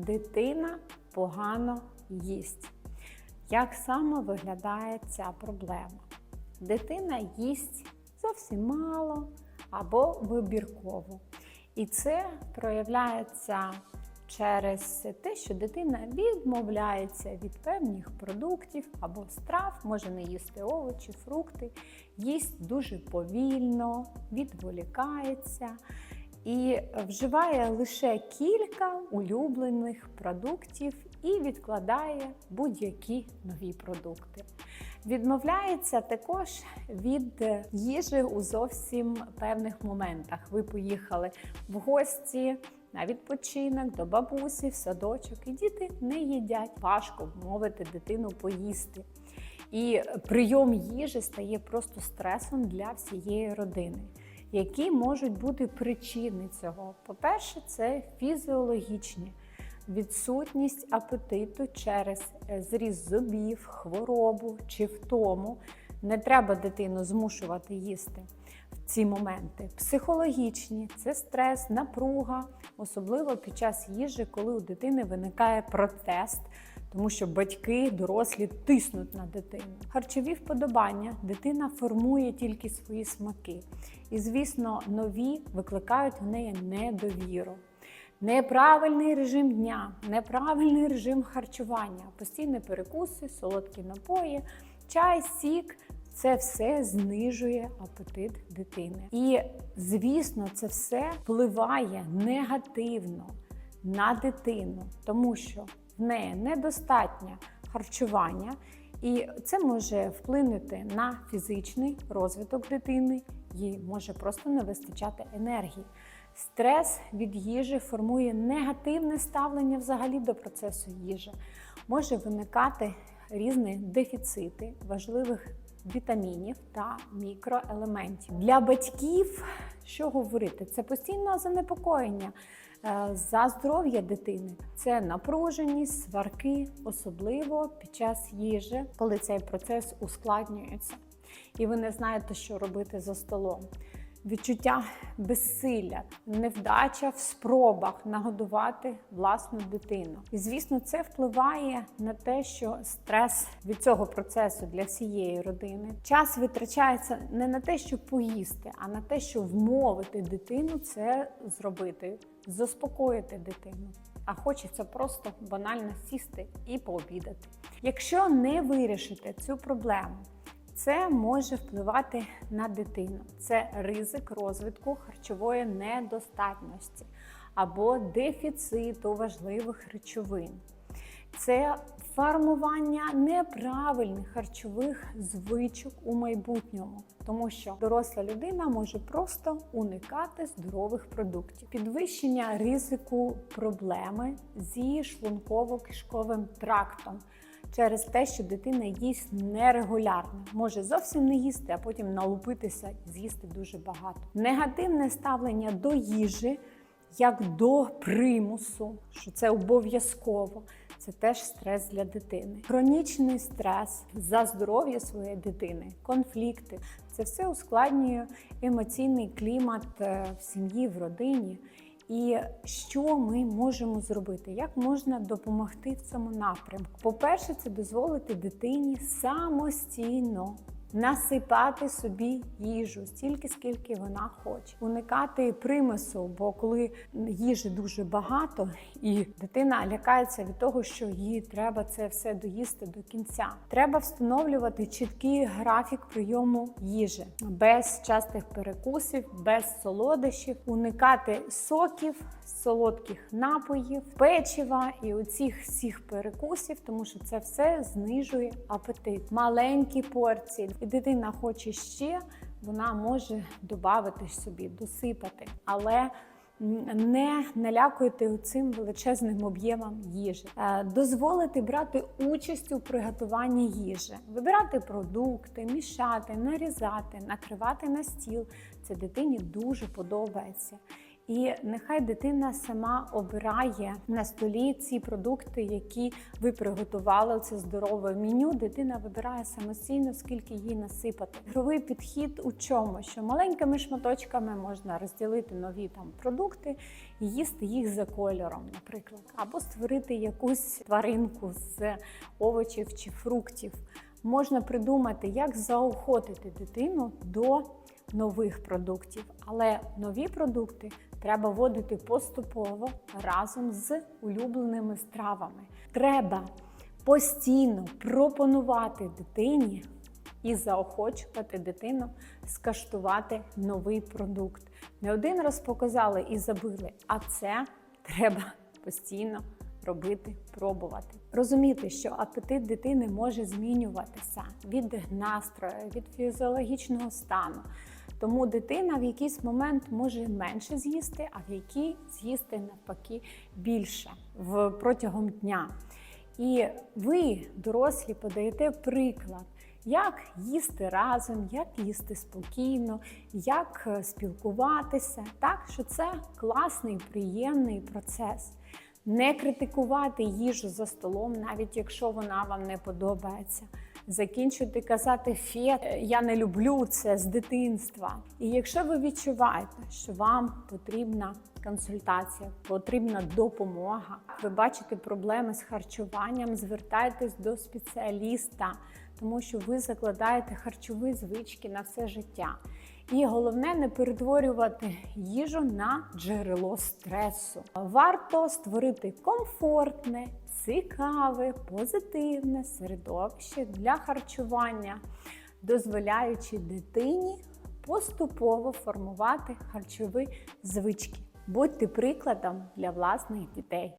Дитина погано їсть. Як саме виглядає ця проблема? Дитина їсть зовсім мало або вибірково. І це проявляється через те, що дитина відмовляється від певних продуктів або страв, може не їсти овочі, фрукти, їсть дуже повільно, відволікається і вживає лише кілька улюблених продуктів і відкладає будь-які нові продукти. Відмовляється також від їжі у зовсім певних моментах. Ви поїхали в гості на відпочинок до бабусі, в садочок, і діти не їдять. Важко вмовити дитину поїсти. І прийом їжі стає просто стресом для всієї родини. Які можуть бути причини цього? По-перше, це фізіологічні відсутність апетиту через е, зріз зубів, хворобу чи втому. Не треба дитину змушувати їсти в ці моменти. Психологічні це стрес, напруга, особливо під час їжі, коли у дитини виникає протест. Тому що батьки, дорослі тиснуть на дитину. Харчові вподобання дитина формує тільки свої смаки. І, звісно, нові викликають в неї недовіру. Неправильний режим дня, неправильний режим харчування, постійні перекуси, солодкі напої, чай, сік це все знижує апетит дитини. І, звісно, це все впливає негативно на дитину, тому що неї недостатнє харчування, і це може вплинути на фізичний розвиток дитини, їй може просто не вистачати енергії. Стрес від їжі формує негативне ставлення взагалі до процесу їжі. Може виникати різні дефіцити важливих вітамінів та мікроелементів. Для батьків що говорити? Це постійне занепокоєння е, за здоров'я дитини. Це напруженість, сварки, особливо під час їжі, коли цей процес ускладнюється, і ви не знаєте, що робити за столом відчуття безсилля, невдача в спробах нагодувати власну дитину. І звісно, це впливає на те, що стрес від цього процесу для всієї родини. Час витрачається не на те, щоб поїсти, а на те, щоб вмовити дитину це зробити, заспокоїти дитину. А хочеться просто банально сісти і пообідати. Якщо не вирішити цю проблему, це може впливати на дитину. Це ризик розвитку харчової недостатності або дефіциту важливих речовин. Це формування неправильних харчових звичок у майбутньому, тому що доросла людина може просто уникати здорових продуктів, підвищення ризику проблеми зі шлунково-кишковим трактом через те, що дитина їсть нерегулярно, може зовсім не їсти, а потім налупитися і з'їсти дуже багато. Негативне ставлення до їжі. Як до примусу, що це обов'язково, це теж стрес для дитини. Хронічний стрес за здоров'я своєї дитини, конфлікти це все ускладнює емоційний клімат е, в сім'ї, в родині. І що ми можемо зробити? Як можна допомогти в цьому напрямку? По-перше, це дозволити дитині самостійно насипати собі їжу стільки, скільки вона хоче, уникати примусу, бо коли їжі дуже багато, і дитина лякається від того, що їй треба це все доїсти до кінця. Треба встановлювати чіткий графік прийому їжі без частих перекусів, без солодощів, уникати соків. Солодких напоїв, печива і оцих всіх перекусів, тому що це все знижує апетит. Маленькі порції, і дитина хоче ще, вона може додати собі, досипати, але не налякуйте цим величезним об'ємом їжі, Е, дозволити брати участь у приготуванні їжі, вибирати продукти, мішати, нарізати, накривати на стіл. Це дитині дуже подобається. І нехай дитина сама обирає на столі ці продукти, які ви приготували. Це здорове меню. Дитина вибирає самостійно, скільки їй насипати. Ігровий підхід у чому? Що маленькими шматочками можна розділити нові там продукти і їсти їх за кольором, наприклад, або створити якусь тваринку з овочів чи фруктів. Можна придумати, як заохотити дитину до нових продуктів, але нові продукти треба вводити поступово разом з улюбленими стравами. Треба постійно пропонувати дитині і заохочувати дитину скаштувати новий продукт. Не один раз показали і забили, а це треба постійно робити, пробувати. Розуміти, що апетит дитини може змінюватися від настрою, від фізіологічного стану. Тому дитина в якийсь момент може менше з'їсти, а в якій з'їсти навпаки більше в протягом дня. І ви, дорослі, подаєте приклад, як їсти разом, як їсти спокійно, як е, спілкуватися, так що це класний, приємний процес. Не критикувати їжу за столом, навіть якщо вона вам не подобається. Закінчуйте казати фет, я не люблю це з дитинства. І якщо ви відчуваєте, що вам потрібна консультація, потрібна допомога, ви бачите проблеми з харчуванням, звертайтесь до спеціаліста, тому що ви закладаєте харчові звички на все життя. І головне не перетворювати їжу на джерело стресу. Варто створити комфортне, цікаве, позитивне середовище для харчування, дозволяючи дитині поступово формувати харчові звички. Будьте прикладом для власних дітей.